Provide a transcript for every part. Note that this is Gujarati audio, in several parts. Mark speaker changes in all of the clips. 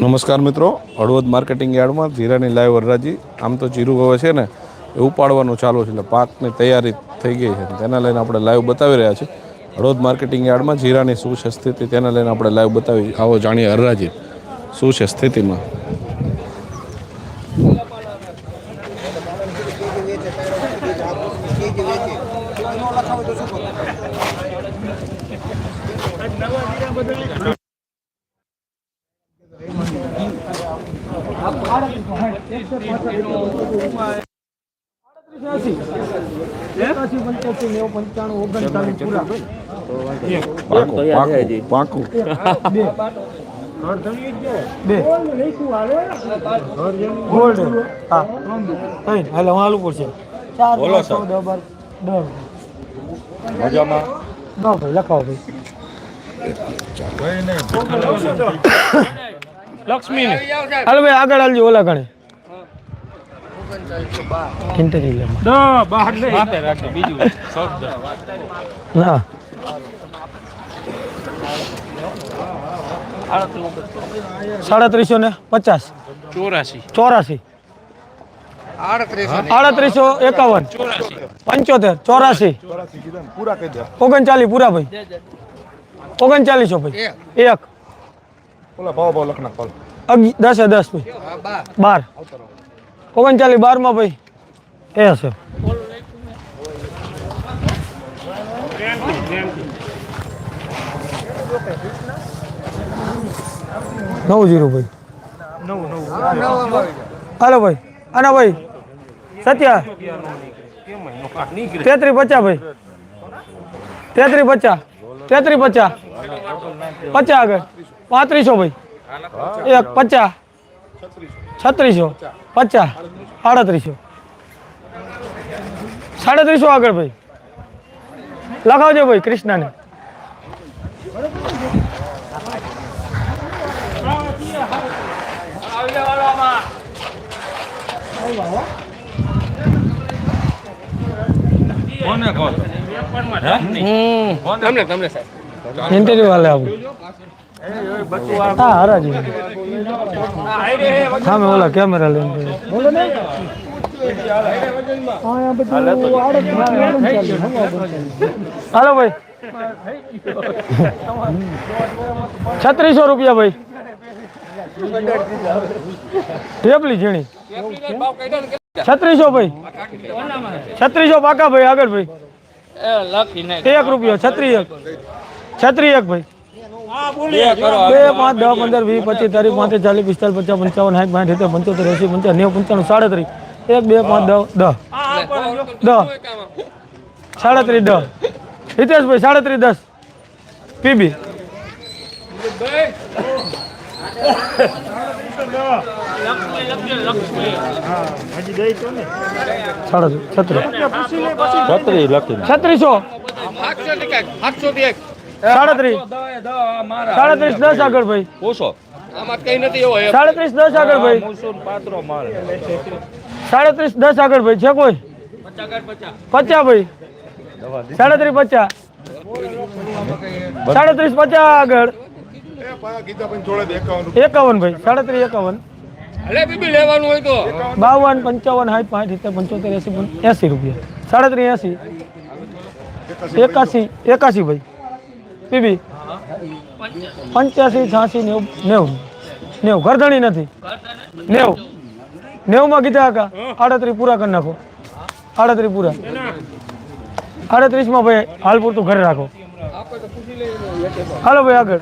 Speaker 1: નમસ્કાર મિત્રો. હળવદ માર્કેટિંગ યાર્ડમાં જીરાની લાઈવ વરરાજી આમ તો જીરું હવે છે ને, એ ઉપાડવાનું ચાલુ છે. એટલે પાકની તૈયારી થઈ ગઈ છે. તેના લઈને આપણે લાઈવ બતાવી રહ્યા છીએ. હળવદ માર્કેટિંગ યાર્ડમાં જીરાની શું છે સ્થિતિ તેના લઈને આપણે લાઈવ બતાવી આવો જાણીએ હરરાજી શું છે સ્થિતિમાં
Speaker 2: એકાસી પંચ્યાસી નેવું પંચાણું ઓગણચાલીસ પૂરા
Speaker 1: પાકું પાકું પાકું
Speaker 2: બે ગોલ્ડ હા થઈ હાલો હું આલુ પડશે ચાર
Speaker 1: બોલો,
Speaker 2: પાંચ, છ, દસ બાર દસ
Speaker 1: મજામાં
Speaker 2: દસ ભાઈ લખાવો ભાઈ હાલો ભાઈ આગળ હાલજો ઓલા ગણે. ના સાડત્રીસો ને પચાસ
Speaker 3: ચોરાસી
Speaker 2: ચોરાસી આડત્રીસો એકાવન પંચોતેર ચોરાસી ઓગણચાલીસ પૂરા ભાઈ ઓગણચાલીસો ભાઈ એક દસે દસ ભાઈ બાર ઓગણચાલીસ બારમાં ભાઈ. એ હશે નવ જીરો ભાઈ. હાલો ભાઈ. આના ભાઈ. સત્યા. તેત્રી પચાસ ભાઈ. તેત્રી પચાસ. તેત્રી પચાસ. પચાસ આગળ. પાંત્રીસો ભાઈ. એક પચાસ. છત્રીસો પચાસ સાડત્રીસો સાડત્રીસો આગળ ભાઈ. લખાવજો ભાઈ કૃષ્ણને.
Speaker 3: તમને તમને સાહેબ.
Speaker 2: ઇન્ટરવ્યુ વાલે આવું. હા હરાજી હા મેં ઓલા કેમેરા લઈને બોલો ને. હાલો ભાઈ. છત્રીસો રૂપિયા ભાઈ. ટેબલી ઝીણી. છત્રીસો ભાઈ. છત્રીસો પાકા ભાઈ આગળ ભાઈ. એક રૂપિયો છત્રી એક. છત્રી એક ભાઈ. બે પાંચ દસ પંદર વીસ પચીસ તારીખ પાંત્રીસ ચાલીસ પિસ્તાલીસ પચાસ પંચાવન સાઠ પાંઠ સિત્તેર પંચોતેર એસી પંચાવન નેવું પંચાણું સાડત્રીસ. એક બે પાંચ દસ દસ. દસ. સાડત્રીસ દસ. હિતેશભાઈ સાડત્રીસ દસ. પીબી. છત્રીસ. સાડત્રીસ. સાડત્રીસ દસ આગળ ભાઈ.
Speaker 3: આમાં કઈ નથી એવો એમ.
Speaker 2: સાડત્રીસ દસ આગળ ભાઈ. સાડત્રીસ દસ આગળ ભાઈ. છે કોઈ? પચાસ ભાઈ. સાડત્રીસ પચાસ. સાડત્રીસ પચાસ આગળ. એકાવન ભાઈ. સાડત્રીસ એકાવન.
Speaker 3: લેવાનું હોય
Speaker 2: બાવન પંચાવન સાઠ પાંચ સિત્તેર પંચોતેર એસી એસી રૂપિયા. સાડત્રીસ એસી. એકાસી એકાસી ભાઈ. પીબી? પંચ્યાસી, છ્યાસી, નેવું નેવું. નેવું. ઘરધણી નથી. નેવું. નેવુંમાં કીધા કાકા આડત્રીસ પૂરા કરી નાખો. આડત્રીસ પૂરા. આડત્રીસમાં ભાઈ, હાલ પૂરતું ઘરે રાખો. હાલો ભાઈ, આગળ.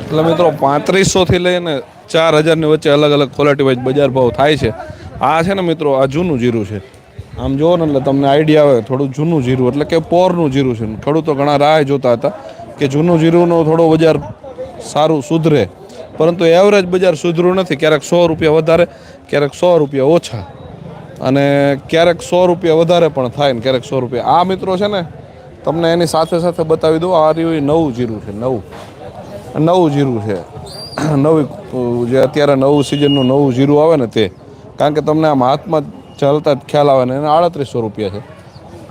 Speaker 1: એટલે મિત્રો, પાંત્રીસોથી લઈને ચાર હજારની વચ્ચે અલગ અલગ ક્વોલિટી વાઇઝ બજાર ભાવ થાય છે. આ છે ને મિત્રો, આ જૂનું જીરું છે. આમ જુઓ ને એટલે તમને આઈડિયા આવે, થોડું જૂનું જીરું, એટલે કે પોરનું જીરું છે. ખેડૂતો ઘણા રાહ જોતા હતા કે જૂનું જીરુંનો થોડો બજાર સારું સુધરે, પરંતુ એવરેજ બજાર સુધરું નથી. ક્યારેક સો રૂપિયા વધારે, ક્યારેક સો રૂપિયા ઓછા. અને ક્યારેક સો રૂપિયા વધારે પણ થાય ને ક્યારેક સો રૂપિયા. આ મિત્રો છે ને, તમને એની સાથે સાથે બતાવી દઉં, આ રહ્યું નવું જીરું છે, નવું. નવું જીરું છે. નવી, જે અત્યારે નવું સિઝનનું નવું જીરું આવે ને તે. કારણ કે તમને આમ હાથમાં ચાલતા જ ખ્યાલ આવે ને એના આડત્રીસો રૂપિયા છે.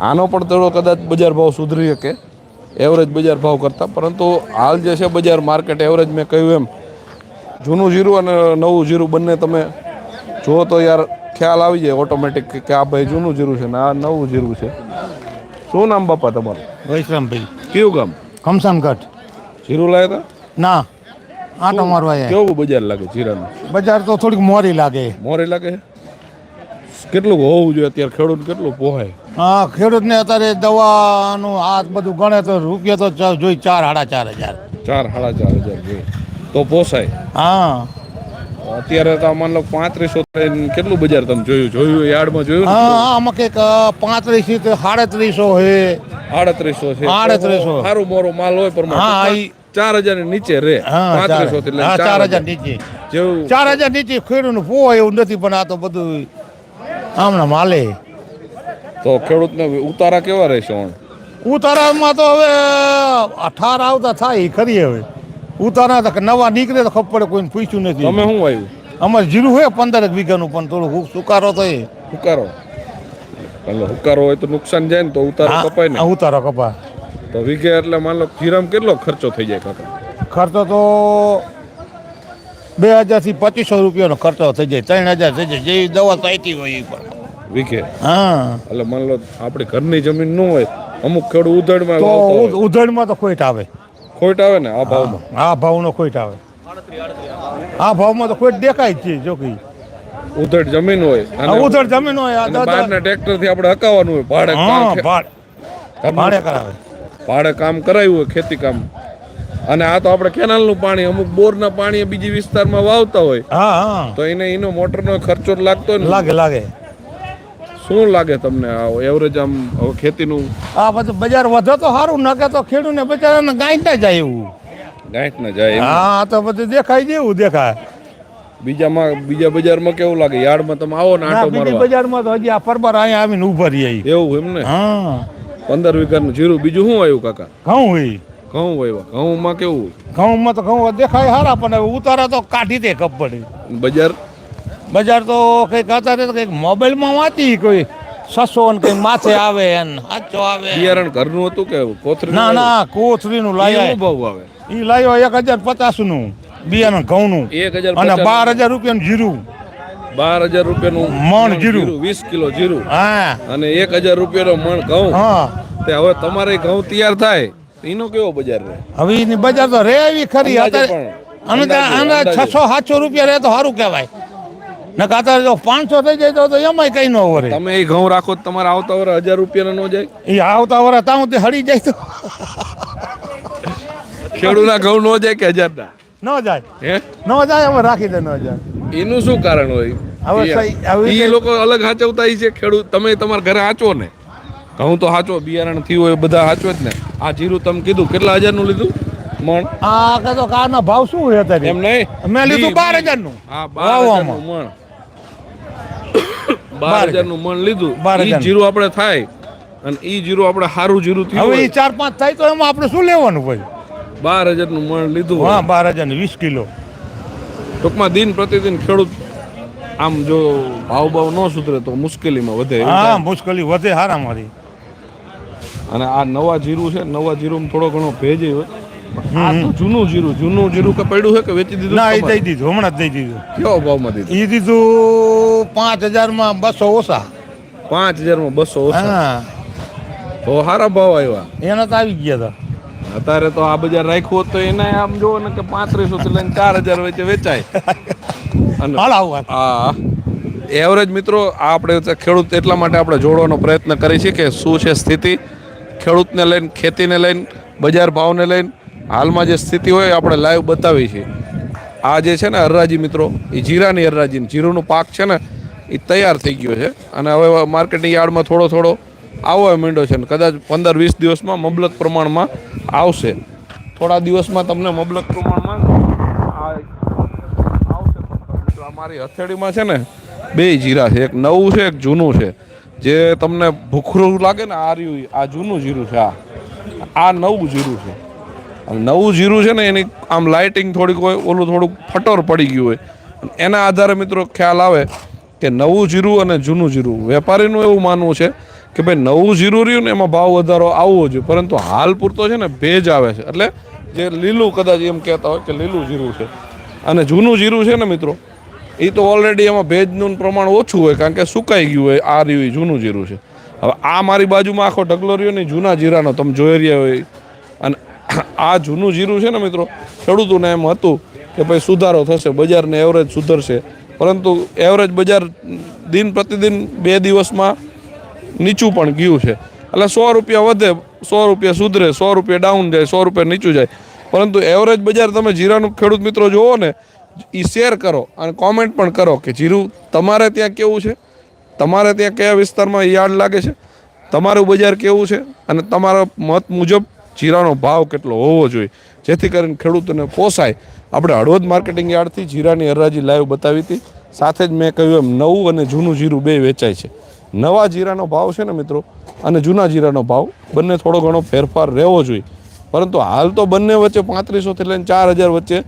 Speaker 1: આનો પણ થોડો કદાચ બજાર ભાવ સુધરી શકે. એવરેજ બજાર ભાવ કરતા પરંતુ હાલ જે છે બજાર માર્કેટ એવરેજ મેં કહ્યું એમ. જૂનું જીરું અને નવું જીરું બંને તમે જુઓ તો યાર ખ્યાલ આવી જાય ઓટોમેટિક કે આ ભાઈ જૂનું જીરું છે ને આ નવું જીરું છે. શું નામ બાપા તમારું?
Speaker 4: વૈશ્રામભાઈ
Speaker 1: કયું ગામ?
Speaker 4: કમસામગઢ
Speaker 1: જીરું લાવ્યા હતા
Speaker 4: ના આટો મારવા.
Speaker 1: કેવું બજાર લાગે જીરાનું?
Speaker 4: બજાર તો થોડીક મોરી લાગે.
Speaker 1: મોરી લાગે? કેટલું હોવું જોઈએ અત્યારે ખેડૂત કેટલું પોહાય?
Speaker 4: હા ખેડૂતને અત્યારે દવાનું આ બધું ગણે તો રૂપિયા તો જોઈ ચાર સાડા ચાર હજાર.
Speaker 1: ચાર સાડા ચાર હજાર જોઈએ. તો પોસાય.
Speaker 4: હા.
Speaker 1: અત્યારે તો માન લો પાંત્રીસો કેટલું બજાર તમે જોયું? જોયું યાર્ડમાં જોયું
Speaker 4: હા આમાં કંઈક પાંત્રીસથી સાડત્રીસો હે.
Speaker 1: આડત્રીસો છે.
Speaker 4: આડત્રીસો.
Speaker 1: સારું મોરો માલ હોય પણ
Speaker 4: હા,
Speaker 1: ચાર હજાર નીચે રે. પાંત્રીસો થી
Speaker 4: હા,
Speaker 1: ચાર
Speaker 4: હજાર. નીચે.
Speaker 1: જેવું
Speaker 4: ચાર હજાર નીચે ખેડૂત હોય એવું નથી પણ આ તો બધું આમના માલે.
Speaker 1: તો ખેડૂતને ઉતારા કેવા રહેશે ઓણ?
Speaker 4: ઉતારામાં તો હવે અઠાર આવતા થાય એ ખરી હવે. ઉતારા તો નવા નીકળે તો ખબર પડે કોઈને પૂછ્યું નથી.
Speaker 1: તમે શું આવ્યું
Speaker 4: અમારે જીરું હોય પંદર વીઘાનું પણ થોડું સુકારો થાય
Speaker 1: સુકારો એટલે હુકારો હોય તો નુકસાન જાય ને તો ઉતારો કપાય ને.
Speaker 4: ઉતારો કપાય.
Speaker 1: તો વીઘે એટલે માન લો જીરામ કેટલો ખર્ચો થઈ જાય કાકા?
Speaker 4: ખર્ચો તો બે હજારથી પચીસો રૂપિયાનો ખર્ચો થઈ જાય ત્રણ હજાર થઈ જાય જેવી દવા ચાલતી હોય એ પણ.
Speaker 1: વીઘે
Speaker 4: હા.
Speaker 1: એટલે માન લો આપણે ઘરની જમીન ન હોય અમુક ખેડૂત ઉધડમાં
Speaker 4: તો ઉધડમાં તો ખોટ આવે.
Speaker 1: ખોટ આવે ને આ ભાવમાં?
Speaker 4: આ ભાવનો ખોટ આવે. આ ભાવમાં તો ખોટ દેખાય છે જો કઈ
Speaker 1: ઉધડ જમીન હોય અને
Speaker 4: ઉધડ જમીન હોય આ
Speaker 1: બહારના ટ્રેક્ટરથી આપણે હકાવવાનું હોય ભાડે
Speaker 4: હા
Speaker 1: કામ-
Speaker 4: ભાડ ભાડે કરાવે.
Speaker 1: ભાડે કામ કરાયું હોય ખેતી કામ. અને આ તો આપણે કેનાલનું પાણી અમુક બોરના પાણી બીજી વિસ્તારમાં વાવતા હોય.
Speaker 4: હા હા.
Speaker 1: તો એને એનો મોટરનો ખર્ચો લાગતો હોય ને?
Speaker 4: લાગે લાગે.
Speaker 1: શું લાગે તમને આ એવરેજ આમ ખેતી ખેતીનું?
Speaker 4: આ બધું બજાર વધે તો સારું નકે તો ખેડૂને ગાંઠ ના જાય એવું.
Speaker 1: ગાંઠ ના જાય
Speaker 4: હા આ તો બધું દેખાય જેવું દેખાય.
Speaker 1: બીજામાં બીજા બજારમાં કેવું લાગે? યાર્ડમાં તમે આવો ને
Speaker 4: ના
Speaker 1: આટો
Speaker 4: બીજી
Speaker 1: મારવા.
Speaker 4: બજારમાં તો હજી આ પરબર અહીંયા આવીને ઊભા રહીએ
Speaker 1: એવું એમ ને?
Speaker 4: હા.
Speaker 1: પંદર વીઘાનું જીરું બીજું શું આવ્યું કાકા?
Speaker 4: ઘઉં હોય
Speaker 1: ઘઉં વાવ્યા ઘઉંમાં કેવું
Speaker 4: ઘઉંમાં તો ઘઉં દેખાય સારા પણ ઉતારા તો કાઢી દે કપ પડે
Speaker 1: બજાર?
Speaker 4: બજાર તો કંઈક અત્યારે તો કંઈક મોબાઈલમાં વાંચી કોઈ સસો ને કંઈક માથે આવે ને સાચો આવે.
Speaker 1: બિયારણ ઘરનું હતું કે કોથરી
Speaker 4: ના ના
Speaker 1: કોથરીનું
Speaker 4: લાયા
Speaker 1: ભાવ આવે.
Speaker 4: એ લાયો એક હજાર પચાસનું બિયારણ ઘઉંનું.
Speaker 1: એક હજાર
Speaker 4: અને બાર હજાર રૂપિયાનું જીરું.
Speaker 1: બાર હજાર રૂપિયાનું
Speaker 4: મણ જીરું.
Speaker 1: વીસ કિલો જીરું.
Speaker 4: હા.
Speaker 1: અને એક હજાર રૂપિયાનો મણ ઘઉં.
Speaker 4: હા.
Speaker 1: તે હવે તમારે ઘઉં તૈયાર થાય. એનો કેવો બજાર રહે?
Speaker 4: હવે એની બજાર તો રે એવી ખરી. અને
Speaker 1: આને.
Speaker 4: છસો સાતસો રૂપિયા રહે તો સારું કહેવાય. ને કાતર જો પાંચસો થઈ જાય તો એમાંય કઈ ન વરે.
Speaker 1: તમે એ ઘઉં રાખો તો તમારે આવતા વર્ષ હજાર રૂપિયાનો નો જાય?
Speaker 4: એ આવતા વરા તાઉ તે હળી જાય તો.
Speaker 1: ખેડૂતના ઘઉં નો જાય કે હજારના?
Speaker 4: ન જાય.
Speaker 1: હે?
Speaker 4: ન જાય અમે રાખી દે ન જાય.
Speaker 1: એનું શું કારણ હોય?
Speaker 4: હવે હવે
Speaker 1: એ લોકો અલગ હાચવતા છે ખેડૂત. તમે તમારા ઘરે હાચો ને. ઘઉં તો સાચો બિયારણ થયું હોય બધા સાચો જ ને. આ જીરું તમે કીધું કેટલા હજારનું લીધું? મણ?
Speaker 4: આ કદો તો કારના ભાવ શું હોય અત્યારે
Speaker 1: એમ નહીં?
Speaker 4: મેં લીધું
Speaker 1: ઈ-
Speaker 4: બાર હજારનું.
Speaker 1: હા બાર હજારનું મણ. બાર હજારનું મણ લીધું.
Speaker 4: બાર
Speaker 1: ઈ જીરું આપણે થાય. અને ઈ જીરું આપણે સારું જીરું થયું
Speaker 4: હવે એ ચાર પાંચ થાય તો એમાં આપણે શું લેવાનું ભાઈ?
Speaker 1: બાર હજારનું મણ લીધું
Speaker 4: હા બાર હજાર ને વીસ કિલો.
Speaker 1: ટૂંકમાં દિન પ્રતિદિન ખેડૂત આમ જો ભાવ ભાવ ન સુધરે તો મુશ્કેલીમાં વધે
Speaker 4: હા મુશ્કેલી વધે હારા મારી
Speaker 1: અને આ નવા જીરું છે નવા જીરું થોડો ઘણો ભેજ હોય. આ તો જૂનું જીરું જૂનું જીરું કે પડ્યું છે કે વેચી દીધું?
Speaker 4: ના એ દઈ દીધું હમણાં જ દઈ દીધું.
Speaker 1: કેવા ભાવમાં દીધું?
Speaker 4: એ દીધું પાંચ હજારમાં બસો ઓછા.
Speaker 1: પાંચ હજારમાં બસો ઓછા?
Speaker 4: હા.
Speaker 1: તો સારા ભાવ આવ્યા.
Speaker 4: એના તો આવી ગયા હતા.
Speaker 1: અત્યારે તો આ બજાર રાખ્યું હોત તો એને આમ જોવો ને કે પાંત્રીસો થી લઈને ચાર હજાર વચ્ચે વેચાય. અને આ એવરેજ મિત્રો આ આપણે ખેડૂત એટલા માટે આપણે જોડવાનો પ્રયત્ન કરીએ છીએ કે શું છે સ્થિતિ? ખેડૂતને લઈને, ખેતીને લઈને, બજાર ભાવને લઈને હાલમાં જે સ્થિતિ હોય આપણે લાઈવ બતાવી છે. આ જે છે ને હરરાજી મિત્રો, એ જીરાની હરરાજી જીરુનો પાક છે ને, એ તૈયાર થઈ ગયો છે. અને હવે માર્કેટિંગ યાર્ડમાં થોડો થોડો આવો માંડ્યો છે ને, કદાચ પંદર વીસ દિવસમાં મબલક પ્રમાણમાં આવશે. થોડા દિવસમાં તમને મબલક પ્રમાણમાં આવશે મારી હથેળીમાં છે ને બે જીરા છે, એક નવું છે, એક જૂનું છે. જે તમને ભૂખરું લાગે ને, આ રહ્યું, આ જૂનું જીરું છે, આ. આ નવું જીરું છે. નવું જીરું છે ને, એની આમ લાઇટિંગ થોડીક હોય, ઓલું થોડુંક ફટોર પડી ગયું હોય. એના આધારે મિત્રો ખ્યાલ આવે કે નવું જીરું અને જૂનું જીરું. વેપારીનું એવું માનવું છે કે ભાઈ, નવું જીરું રહ્યું ને, એમાં ભાવ વધારો આવવો જોઈએ. પરંતુ હાલ પૂરતો છે ને, ભેજ આવે છે. એટલે જે લીલું કદાચ એમ કહેતા હોય કે લીલું જીરું છે. અને જૂનું જીરું છે ને, મિત્રો એ તો ઓલરેડી એમાં ભેજનું પ્રમાણ ઓછું હોય, કારણ કે સુકાઈ ગયું હોય, આ રહ્યું જૂનું જીરું છે. હવે આ મારી બાજુમાં આખો ઢગલો રહ્યો ને જૂના જીરાનો, તમે જોઈ રહ્યા હોય. અને આ જૂનું જીરું છે ને મિત્રો, ખેડૂતોને એમ હતું કે ભાઈ સુધારો થશે, બજારને એવરેજ સુધરશે. પરંતુ એવરેજ બજાર દિન પ્રતિદિન બે દિવસમાં નીચું પણ ગયું છે. એટલે સો રૂપિયા વધે, સો રૂપિયા સુધરે, સો રૂપિયા ડાઉન જાય, સો રૂપિયા નીચું જાય. પરંતુ એવરેજ બજાર તમે જીરાનું ખેડૂત મિત્રો જુઓ ને એ શેર કરો અને કોમેન્ટ પણ કરો કે જીરું, તમારે ત્યાં કેવું છે? તમારે ત્યાં કયા વિસ્તારમાં યાર્ડ લાગે છે? તમારું બજાર કેવું છે? અને તમારા મત મુજબ જીરાનો ભાવ કેટલો હોવો જોઈએ? જેથી કરીને ખેડૂતોને પોસાય. આપણે હળવદ માર્કેટિંગ યાર્ડથી જીરાની હરાજી લાઈવ બતાવી હતી. સાથે જ મેં કહ્યું એમ, નવું અને જૂનું જીરું બે વેચાય છે. નવા જીરાનો ભાવ છે ને મિત્રો, અને જૂના જીરાનો ભાવ, બંને થોડો ઘણો ફેરફાર રહેવો જોઈએ. પરંતુ હાલ તો બંને વચ્ચે પાંત્રીસોથી લઈને ચાર હજાર વચ્ચે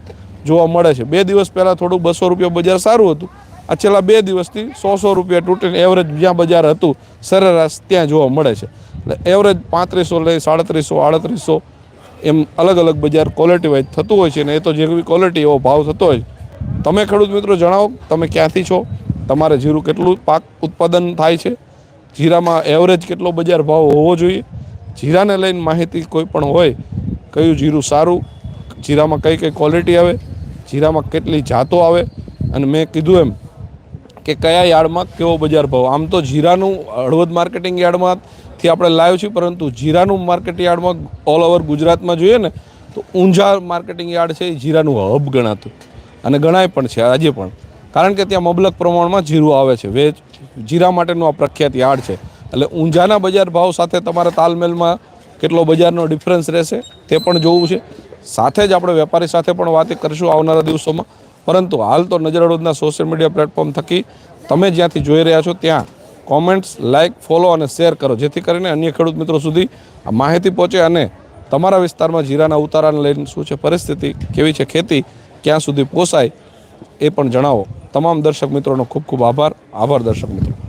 Speaker 1: જોવા મળે છે. બે દિવસ પહેલાં થોડું બસો રૂપિયા બજાર સારું હતું. આ છેલ્લા બે દિવસથી સો સો રૂપિયા તૂટીને એવરેજ જ્યાં બજાર હતું, સરેરાશ ત્યાં જોવા મળે છે. એટલે એવરેજ પાંત્રીસો લઈ સાડત્રીસો, આડત્રીસો એમ અલગ અલગ બજાર ક્વોલિટી વાઇઝ થતું હોય છે ને એ તો જેવી ક્વોલિટી એવો ભાવ થતો હોય તમે ખેડૂત મિત્રો જણાવો, તમે ક્યાંથી છો? તમારે જીરું કેટલું પાક ઉત્પાદન થાય છે? જીરામાં એવરેજ કેટલો બજાર ભાવ હોવો જોઈએ? જીરાને લઈને માહિતી કોઈ પણ હોય, કયું જીરું સારું, જીરામાં કઈ કઈ ક્વોલિટી આવે? જીરામાં કેટલી જાતો આવે અને મેં કીધું એમ કે કયા યાર્ડમાં કેવો બજાર ભાવ. આમ તો જીરાનું હળવદ માર્કેટિંગ યાર્ડમાંથી આપણે લાવ્યો છીએ, પરંતુ જીરાનું માર્કેટ યાર્ડમાં ઓલ ઓવર ગુજરાતમાં જોઈએ ને, તો ઊંઝા માર્કેટિંગ યાર્ડ છે, એ જીરાનું હબ ગણાતું. અને ગણાય પણ છે, આજે પણ. કારણ કે ત્યાં મબલક પ્રમાણમાં જીરું આવે છે વેજ જીરા માટેનું આ પ્રખ્યાત યાર્ડ છે. એટલે ઊંઝાના બજાર ભાવ સાથે તમારા તાલમેલમાં કેટલો બજારનો ડિફરન્સ રહેશે, તે પણ જોવું છે. સાથે જ આપણે વેપારી સાથે પણ વાત કરીશું આવનારા દિવસોમાં. પરંતુ હાલ તો નજર હળવદના સોશિયલ મીડિયા પ્લેટફોર્મ થકી તમે જ્યાંથી જોઈ રહ્યા છો ત્યાં કોમેન્ટ્સ લાઇક ફોલો અને શેર કરો. જેથી કરીને અન્ય ખેડૂત મિત્રો સુધી આ માહિતી પહોંચે અને તમારા વિસ્તારમાં જીરાના ઉતારાને લઈને શું છે પરિસ્થિતિ, કેવી છે ખેતી, ક્યાં સુધી પોસાય એ પણ જણાવો. તમામ દર્શક મિત્રોનો ખૂબ ખૂબ આભાર. આભાર દર્શક મિત્રો.